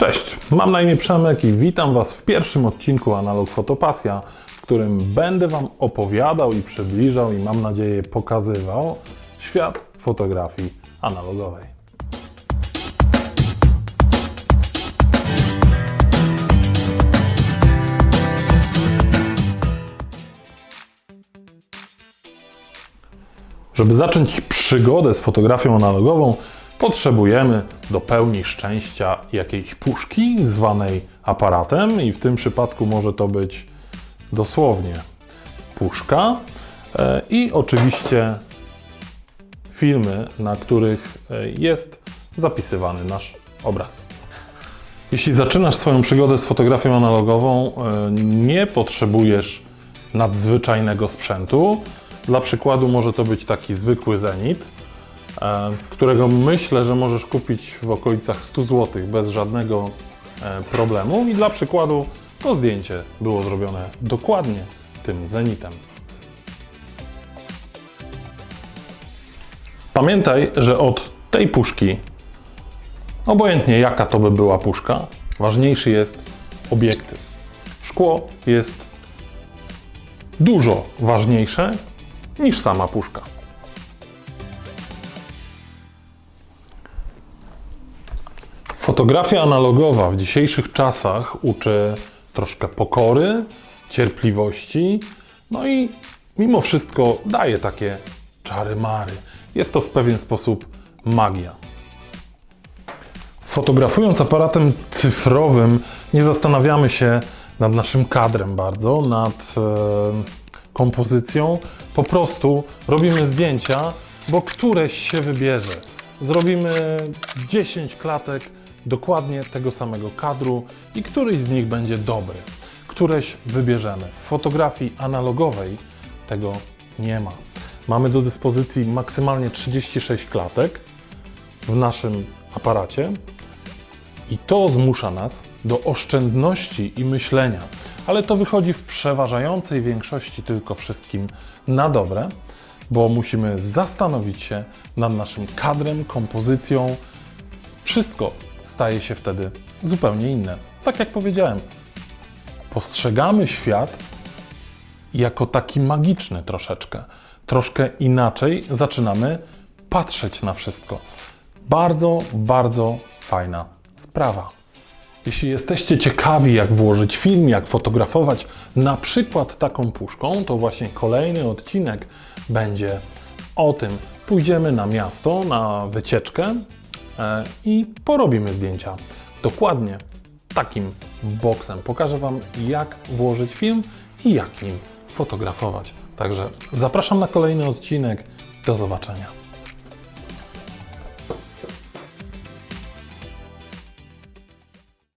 Cześć, mam na imię Przemek i witam Was w pierwszym odcinku Analog Fotopasja, w którym będę Wam opowiadał i przybliżał i mam nadzieję pokazywał świat fotografii analogowej. Żeby zacząć przygodę z fotografią analogową, potrzebujemy do pełni szczęścia jakiejś puszki zwanej aparatem, i w tym przypadku może to być dosłownie puszka e, i oczywiście filmy, na których e, jest zapisywany nasz obraz. Jeśli zaczynasz swoją przygodę z fotografią analogową, e, nie potrzebujesz nadzwyczajnego sprzętu. Dla przykładu może to być taki zwykły Zenit, którego myślę, że możesz kupić w okolicach 100 zł bez żadnego e, problemu. I dla przykładu to zdjęcie było zrobione dokładnie tym Zenitem. Pamiętaj, że od tej puszki Obojętnie jaka to by była puszka, ważniejszy jest obiektyw. Szkło jest dużo ważniejsze niż sama puszka. Fotografia analogowa w dzisiejszych czasach uczy troszkę pokory, cierpliwości, no i mimo wszystko daje takie czary-mary. Jest to w pewien sposób magia. Fotografując aparatem cyfrowym, nie zastanawiamy się nad naszym kadrem bardzo, nad e, kompozycją. Po prostu robimy zdjęcia, bo któreś się wybierze. Zrobimy 10 klatek dokładnie tego samego kadru i któryś z nich będzie dobry. Któreś wybierzemy. W fotografii analogowej tego nie ma. Mamy do dyspozycji maksymalnie 36 klatek w naszym aparacie. I to zmusza nas do oszczędności i myślenia, ale to wychodzi w przeważającej większości tylko wszystkim na dobre, bo musimy zastanowić się nad naszym kadrem, kompozycją. Wszystko staje się wtedy zupełnie inne. Tak jak powiedziałem, postrzegamy świat jako taki magiczny troszeczkę. Troszkę inaczej zaczynamy patrzeć na wszystko. Bardzo, bardzo fajna sprawa. Jeśli jesteście ciekawi, jak włożyć film, jak fotografować na przykład taką puszką, to właśnie kolejny odcinek będzie o tym. Pójdziemy na miasto, na wycieczkę i porobimy zdjęcia. Dokładnie takim boksem. Pokażę Wam, jak włożyć film i jak nim fotografować. Także zapraszam na kolejny odcinek. Do zobaczenia.